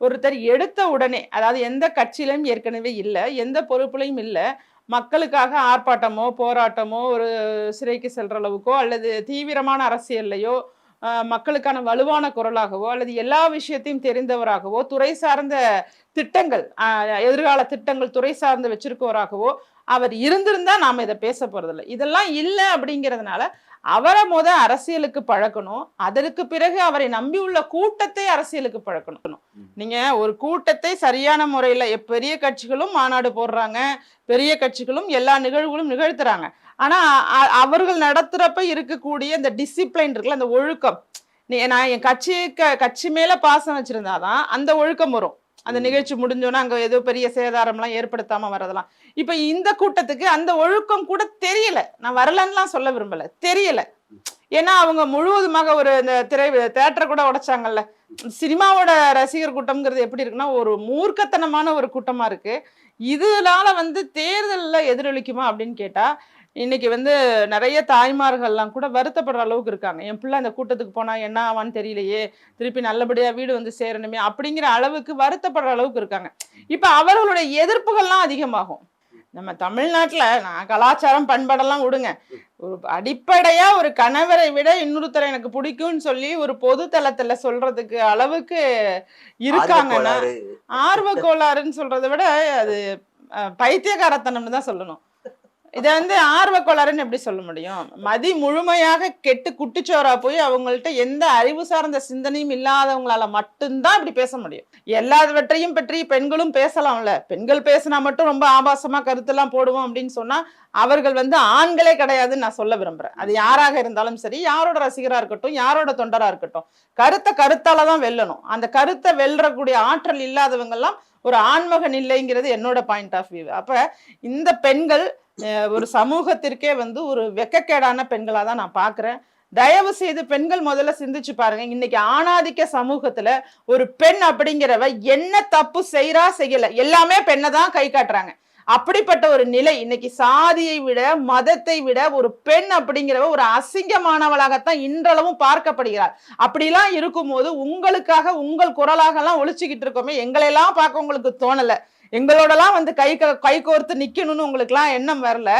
ஒருத்தர் எடுத்த உடனே அதாவது எந்த கட்சியிலும் ஏற்கனவே இல்லை எந்த பொறுப்புலையும் இல்லை மக்களுக்காக ஆர்ப்பாட்டமோ போராட்டமோ ஒரு சிறைக்கு செல்கிற அளவுக்கோ அல்லது தீவிரமான அரசியல்லையோ மக்களுக்கான வலுவான குரலாகவோ அல்லது எல்லா விஷயத்தையும் தெரிந்தவராகவோ துறை சார்ந்த திட்டங்கள் எதிர்கால திட்டங்கள் துறை சார்ந்து வச்சிருக்கவராகவோ அவர் இருந்திருந்தா நாம இதை பேச போறதில்லை. இதெல்லாம் இல்லை அப்படிங்கிறதுனால அவரை முத அரசியலுக்கு பழக்கணும். அதற்கு பிறகு அவரை நம்பியுள்ள கூட்டத்தை அரசியலுக்கு பழக்கணும். நீங்க ஒரு கூட்டத்தை சரியான முறையில பெரிய கட்சிகளும் மாநாடு போடுறாங்க. பெரிய கட்சிகளும் எல்லா நிகழ்வுகளும் நிகழ்த்துறாங்க. ஆனா அவர்கள் நடத்துறப்ப இருக்கக்கூடிய இந்த டிசிப்ளின் இருக்குல்ல அந்த ஒழுக்கம். நீ நான் என் கட்சி க- கட்சி மேல பாசம் வச்சிருந்தாதான் அந்த ஒழுக்கம் வரும். அந்த. நிகழ்ச்சி முடிஞ்சோன்னா அங்க ஏதோ பெரிய சேதாரம்லாம் ஏற்படுத்தாம வரதெல்லாம். இப்ப இந்த கூட்டத்துக்கு அந்த ஒழுக்கம் கூட தெரியல. நான் வரலன்னுலாம் சொல்ல விரும்பல. தெரியல. ஏன்னா அவங்க முழுவதுமாக ஒரு இந்த திரை தேட்டரை கூட உடைச்சாங்கல்ல. சினிமாவோட ரசிகர் கூட்டம்ங்கிறது எப்படி இருக்குன்னா ஒரு மூர்க்கத்தனமான ஒரு கூட்டமா இருக்கு. இதனால வந்து தேர்தலில் எதிரொலிக்குமா அப்படின்னு கேட்டா இன்னைக்கு வந்து நிறைய தாய்மார்கள்லாம் கூட வருத்தப்படுற அளவுக்கு இருக்காங்க. என் பிள்ளை அந்த கூட்டத்துக்கு போனா என்ன ஆவான்னு தெரியலையே திருப்பி நல்லபடியா வீடு வந்து சேரணுமே அப்படிங்கிற அளவுக்கு வருத்தப்படுற அளவுக்கு இருக்காங்க. இப்ப அவர்களுடைய எதிர்ப்புகள்லாம் அதிகமாகும். நம்ம தமிழ்நாட்டுல நான் கலாச்சாரம் பண்பாடெல்லாம் விடுங்க ஒரு அடிப்படையா ஒரு கணவரை விட இன்னொருத்தரை எனக்கு பிடிக்கும்னு சொல்லி ஒரு பொது தளத்துல சொல்றதுக்கு அளவுக்கு இருக்காங்கன்னா. ஆர்வ கோளாறுன்னு சொல்றதை விட அது அஹ், பைத்தியக்காரத்தனம்னு தான் சொல்லணும் இதை வந்து ஆர்வ கோளாறுன்னு எப்படி சொல்ல முடியும்? மதி முழுமையாக கெட்டு குட்டிச்சோரா போய் அவங்கள்ட்ட எந்த அறிவு சார்ந்த சிந்தனையும் இல்லாதவங்களால மட்டும்தான் இப்படி பேச முடியும். எல்லாவற்றையும் பற்றி பெண்களும் பேசலாம்ல. பெண்கள் பேசினா மட்டும் ரொம்ப ஆபாசமா கருத்தெல்லாம் போடுவோம் அப்படின்னு சொன்னா அவர்கள் வந்து ஆண்களே கிடையாதுன்னு நான் சொல்ல விரும்புறேன். அது யாராக இருந்தாலும் சரி யாரோட ரசிகரா இருக்கட்டும் யாரோட தொண்டரா இருக்கட்டும் கருத்தை கருத்தால தான் வெல்லணும். அந்த கருத்தை வெல்லக்கூடிய ஆற்றல் இல்லாதவங்க எல்லாம் ஒரு ஆண்மகன் இல்லைங்கிறது என்னோட பாயிண்ட் ஆஃப் வியூ அப்ப இந்த பெண்கள் ஒரு சமூகத்திற்கே வந்து ஒரு வெக்கக்கேடான பெண்களாக தான் நான் பார்க்குறேன். தயவு செய்து பெண்கள் முதல்ல சிந்திச்சு பாருங்க. இன்னைக்கு ஆணாதிக்க சமூகத்துல ஒரு பெண் அப்படிங்கிறவ என்ன தப்பு செய்யறா செய்யல. எல்லாமே பெண்ணை தான் கை காட்டுறாங்க. அப்படிப்பட்ட ஒரு நிலை இன்னைக்கு சாதியை விட மதத்தை விட ஒரு பெண் அப்படிங்கிறவ ஒரு அசிங்கமானவளாகத்தான் இன்றளவும் பார்க்கப்படுகிறார் அப்படிலாம் இருக்கும்போது உங்களுக்காக உங்கள் குரலாக எல்லாம் ஒழிச்சுக்கிட்டு இருக்கோமே. எங்களையெல்லாம் பார்க்க உங்களுக்கு தோணலை. எங்களோடலாம் வந்து கை கை கோர்த்து நிக்கணும்னு உங்களுக்குலாம் எண்ணம் வரல.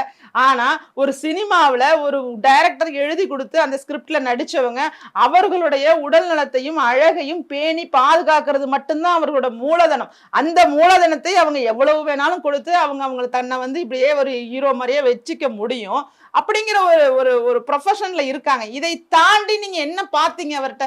ஆனா ஒரு சினிமாவில் ஒரு டைரக்டர் எழுதி கொடுத்து அந்த ஸ்கிரிப்ட்ல நடிச்சவங்க அவர்களுடைய உடல் நலத்தையும் அழகையும் பேணி பாதுகாக்கிறது மட்டும்தான் அவர்களோட மூலதனம். அந்த மூலதனத்தை அவங்க எவ்வளவு வேணாலும் கொடுத்து அவங்க அவங்க தன்னை வந்து இப்படியே ஒரு ஹீரோ மாதிரியே வச்சுக்க முடியும். அப்படிங்கிற ஒரு ஒரு ஒரு ப்ரொஃபஷன்ல இருக்காங்க. இதை தாண்டி நீங்க என்ன பார்த்தீங்க அவர்கிட்ட?